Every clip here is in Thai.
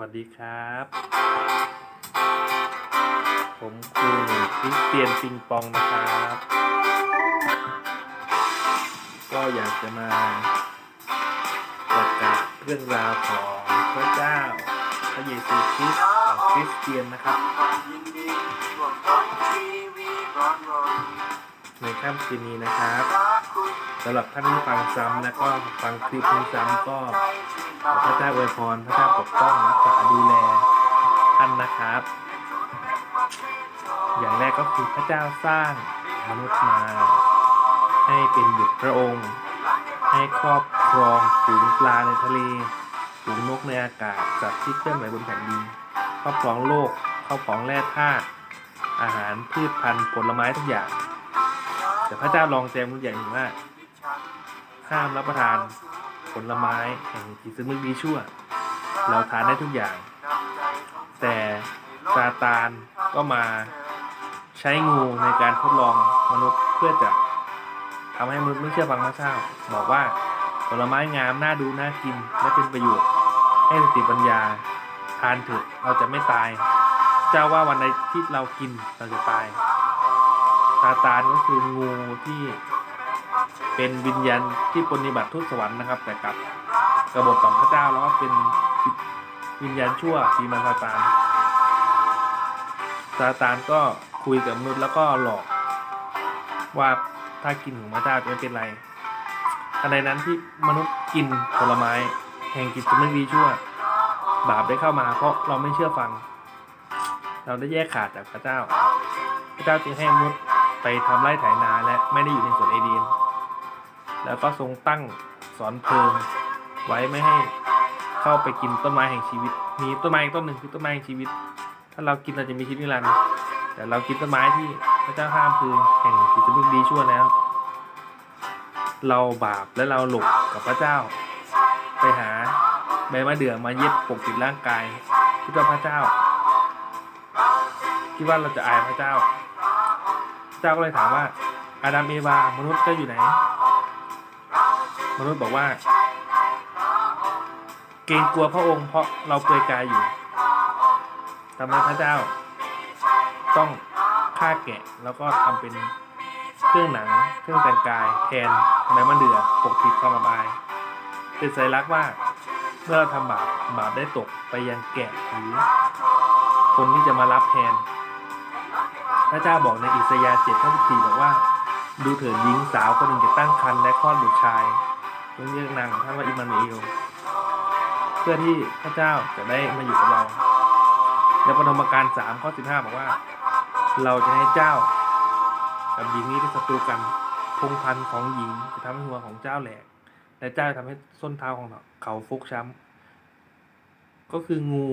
วัสดีครับ ผมคุณคริสเตียนปิงปองนะครับ ก็อยากจะมาประกาศเรื่องราวของพระเจ้า พระเยซูคริสต์ของคริสเตียนนะครับในค่ำคืนนี้นะครับสำหรับท่านที่ฟังซ้ำแล้วก็ฟังคลิปนี้ซ้ำก็ พระเจ้าอวยพร พระเจ้าปกป้องรักษาดูแลท่านนะครับ อย่างแรกก็คือพระเจ้าสร้างมนุษย์มา ให้เป็นบุตรพระองค์ ให้ครอบครองฝูงปลาในทะเลฝูงนกในอากาศสัตว์ที่เคลื่อนไหวบนแผ่นดินครอบครองโลกครอบครองแร่ธาตุอาหารพืชพันธุ์ผลไม้ทุกอย่าง แต่พระเจ้าลองแจมรู้อย่างถึงว่าห้ามรับประทาน ผลไม้แห่งจิตสำนึกดีชั่ว เราทานได้ทุกอย่าง แต่ซาตานก็มาใช้งูในการทดลองมนุษย์เพื่อจะทำให้มนุษย์ไม่เชื่อฟังพระเจ้า บอกว่าผลไม้งามน่าดูน่ากินและเป็นประโยชน์ ให้สติปัญญาทานเถอะเราจะไม่ตาย เจ้าว่าวันใดที่เรากินเราจะตายซาตานก็คืองูที่ เป็นวิญญาณที่ปฏิบัติทุตสวรรค์นะครับ แต่กับกบฏต่อพระเจ้าแล้วก็เป็นวิญญาณชั่วทีมันซาตานซาตานก็คุยกับมนุษย์แล้วก็หลอก ว่าถ้ากินของพระเจ้าจะไม่เป็นไรทันใดนั้นที่มนุษย์กินผลไม้ แห่งกิจสำนึกดีชั่ว บาปได้เข้ามาเพราะเราไม่เชื่อฟัง เราได้แยกขาดจากพระเจ้า พระเจ้าจึงให้มนุษย์ไปทำไร่ไถนาและไม่ได้อยู่ในสวนเอเดีน แล้วก็ทรงตั้งสอนเพลิงไว้ไม่ให้เข้าไปกินต้นไม้แห่งชีวิต มีต้นไม้อีกต้นหนึ่งคือต้นไม้แห่งชีวิต ถ้าเรากินเราจะมีชีวิตนิรันดร์แต่เรากินต้นไม้ที่พระเจ้าห้ามคือแห่งจิตสำนึกดีชั่วแล้ว เราบาปและเราหลบกับพระเจ้า ไปหาใบมะเดื่อมาเย็บปกปิดร่างกายคิดว่าพระเจ้าคิดว่าเราจะอายพระเจ้า เจ้าก็เลยถามว่าอาดัมเอวามนุษย์ก็อยู่ไหน มนุษย์บอกว่า เกรงกลัวพระองค์เพราะเราเปลือยกายอยู่ทำให้พระเจ้า ต้องฆ่าแกะแล้วก็ทำเป็นเครื่องหนัง เครื่องแต่งกายแทนใบมะเดื่อปกปิดความอับาย เป็นสัญลักษณ์ว่าเมื่อเราทำบาปบาปได้ตกไปยังแกะหรือคนที่จะมารับแทน พระเจ้าบอกในอิสยาห์เจ็ดข้อสิบสี่บอกว่า ดูเถิดหญิงสาวคนหนึ่งจะตั้งครรภ์และคลอดบุตรชาย เรียกนางท่านว่าอิมมานูเอลเพื่อที่พระเจ้าจะได้มาอยู่กับเราในปฐมกาลสามข้อสิบห้าบอกว่า เราจะให้เจ้า กับหญิงนี้เป็นศัตรูกันพงพันของหญิงจะทำให้หัวของเจ้าแหลกและเจ้าจะทำให้ส้นเท้าของเขาฟกช้ำก็คืองู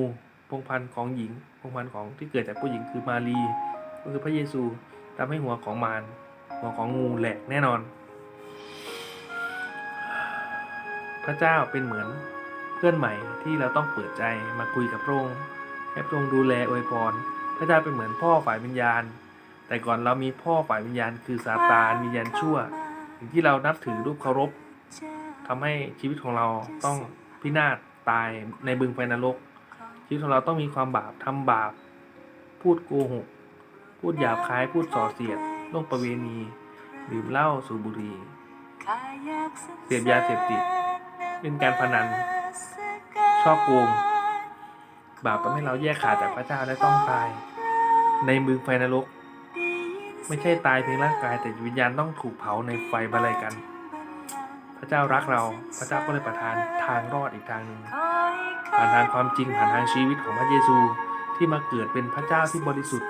พงพันของหญิงพงพันของที่เกิดจากผู้หญิงคือมารีก็คือพระเยซูทำให้หัวของมารหัวของงูแหลกแน่นอน พระเจ้าเป็นเหมือนเพื่อนใหม่ที่เราต้องเปิดใจมาคุยกับพระองค์ให้พระองค์ดูแลอวยพร พระเจ้าเป็นเหมือนพ่อฝ่ายวิญญาณ แต่ก่อนเรามีพ่อฝ่ายวิญญาณ คือซาตานวิญญาณชั่วสิ่งที่เรานับถือรูปเคารพทำให้ชีวิตของเราต้องพินาศตายในบึงไฟนรก ชีวิตของเราต้องมีความบาปทำบาป พูดโกหก พูดหยาบคายพูดส่อเสียดล่วงประเวณีดื่มเหล้าสูบบุหรี่เสพยาเสพติด เล่นการพนันชอบโกงบาปทำให้เราแยกขาดจากพระเจ้าและต้องตาย ในมือไฟนรก ไม่ใช่ตายเพียงร่างกายแต่วิญญาณต้องถูกเผาในไฟบาลัยกัน พระเจ้ารักเรา พระเจ้าก็เลยประทานทางรอดอีกทางหนึ่งผ่านทางความจริงผ่านทางชีวิตของพระเยซูที่มาเกิดเป็นพระเจ้าที่บริสุทธิ์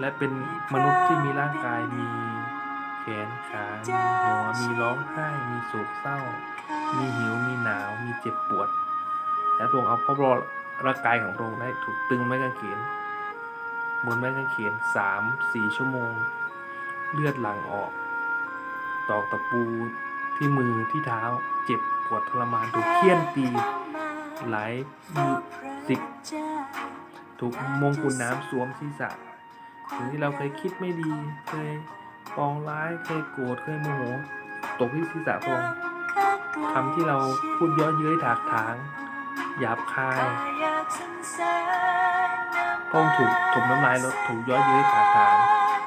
และเป็นมนุษย์ที่มีร่างกายมี แขนขามีหัวมีร้องไห้มีโศกเศร้า มีหิวมีหนาวมีเจ็บปวด และพระองค์เอาพระบรร่างกายของพระองค์ได้ถูกตึงไม้กางเขนบนไม้กางเขนสามสี่ชั่วโมง เลือดหลั่งออก ตอกตะปูที่มือที่เท้าเจ็บปวดทรมานถูกเคี่ยนตี หลายสิบถูกมงกุฎน้ำสวมศีรษะสิ่งที่เราเคยคิดไม่ดีเคย ปองร้ายเคยโกรธเคยโมโหตกที่ศีรษะพระองค์คำที่เราพูดเย้อเย้ยถากถาง หยาบคายพระองค์ถูกถมน้ำลายแล้วถูกย้อยเย้ยถากถาง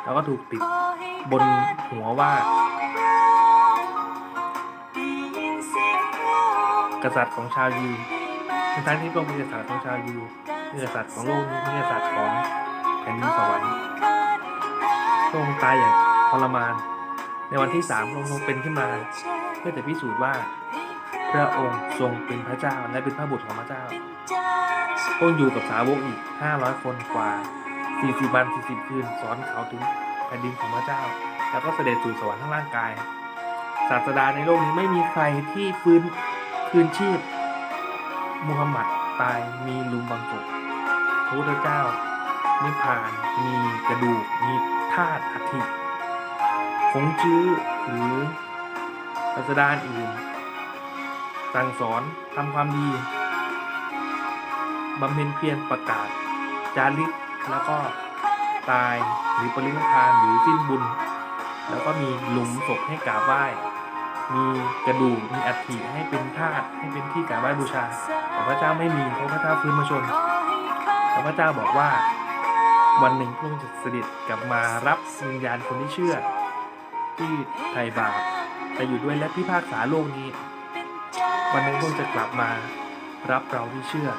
แล้วก็ถูกติดบนหัวว่า กษัตริย์ของชาวยิวทั้งๆที่พระองค์เป็นกษัตริย์ของชาวยิวเป็นกษัตริย์ของโลกนี้เป็นกษัตริย์ของแผ่นดินสวรรค์พระองค์ตายอย่างท รมาน ในวันที่สามพระองค์ทรงเป็นขึ้นมา เพื่อจะพิสูจน์ว่า พระองค์ทรงเป็นพระเจ้าและเป็นพระบุตรของพระเจ้าพระองค์อยู่กับสาวกอีก500คนกว่า40วัน40คืนสอนเขาถึงแผ่นดินของพระเจ้า แล้วก็เสด็จสู่สวรรค์ทั้งร่างกาย ศาสดาในโลกนี้ไม่มีใครที่ฟื้นคืนชีพมูฮัมหมัดตายมีลุมบางศพพระพุทธเจ้านิพพานมีกระดูกมีธาตุอัฐิค งจื้อหรือศาสดาอื่น สั่งสอนทำความดีบำเพ็ญเพียรประกาศ จาริกแล้วก็ตายหรือปรินิพานหรือสิ้นบุญ แล้วก็มีหลุมศพให้กราบไหว้ มีกระดูกมีอัฐิให้เป็นธาตุให้เป็นที่กราบไหว้บูชา แต่พระเจ้าไม่มีเพราะพระเจ้าฟื้นมาชนแต่พระเจ้าบอกว่า วันหนึ่งพระองค์จะเสด็จกลับมารับวิญญาณคนที่เชื่อ ที่ไถ่บาปไปอยู่ด้วยและพิพากษาโลกนี้ วันหนึ่งพระองค์จะกลับมารับเราที่เชื่อ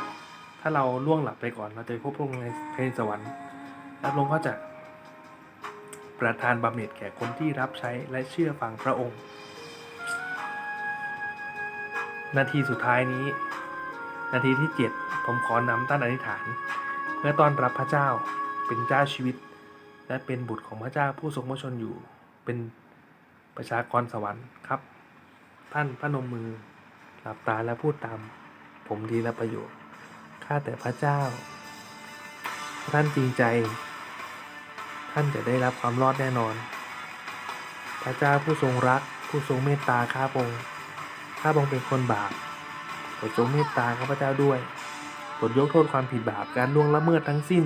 ถ้าเราล่วงหลับไปก่อนเราจะพบพระองค์ในแผ่นสวรรค์แล้วพระองค์ก็จะประทานบำเหน็จแก่คนที่รับใช้และเชื่อฟังพระองค์ นาทีสุดท้ายนี้ นาทีที่เจ็ดผมขอนำท่านอธิษฐาน เพื่อต้อนรับพระเจ้าเป็นเจ้าชีวิต และเป็นบุตรของพระเจ้าผู้ทรงพระชนอยู่เป็น ประชากรสวรรค์ครับ ท่านพระนมมือ หลับตาและพูดตาม ผมดีและประโยชน์ข้าแต่พระเจ้า ท่านจริงใจ ท่านจะได้รับความรอดแน่นอน พระเจ้าผู้ทรงรัก ผู้ทรงเมตตาข้าพงค์ข้าพงค์เป็นคนบาปโปรดทรงเมตตาข้าพเจ้าด้วยโปรดยกโทษความผิดบาปการล่วงละเมิดทั้งสิ้น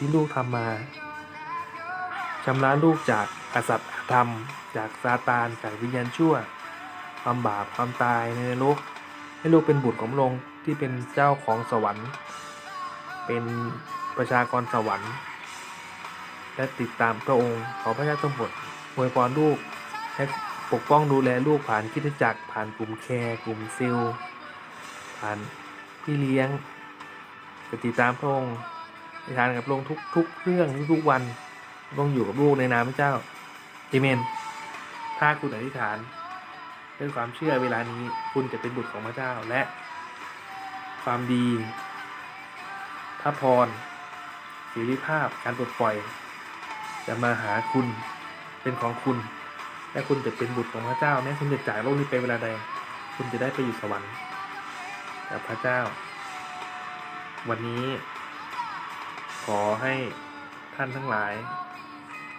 ที่ลูกทำมาชำระลูกจากอสัตย์ ธรรม จากซาตานจากวิญญาณชั่ว ความบาปความตายในนรกให้ลูกเป็นบุตรของพระองค์ที่เป็นเจ้าของสวรรค์ เป็นประชากรสวรรค์ และติดตามพระองค์ขอพระเจ้าทรงโปรดอวยพรลูกและปกป้องดูแลลูกผ่านคิดจักรผ่านกลุ่มแคร์กลุ่มเซลล์ผ่านพี่เลี้ยงจะติดตามพระองค์ในทานกับพระองค์ทุกทุกเรื่องทุกๆวันพระองอยู่กับลูกในนามพระเจ้า อเมน ถ้าคุณอธิษฐานด้วยความเชื่อเวลานี้ คุณจะเป็นบุตรของพระเจ้าและ ความดีพระพรศิริภาพการปลดปล่อย จะมาหาคุณเป็นของคุณ และคุณจะเป็นบุตรของพระเจ้าแม้คุณจะจากโลกนี้ไปเวลาใด คุณจะได้ไปอยู่สวรรค์กับพระเจ้า วันนี้ ขอให้ท่านทั้งหลาย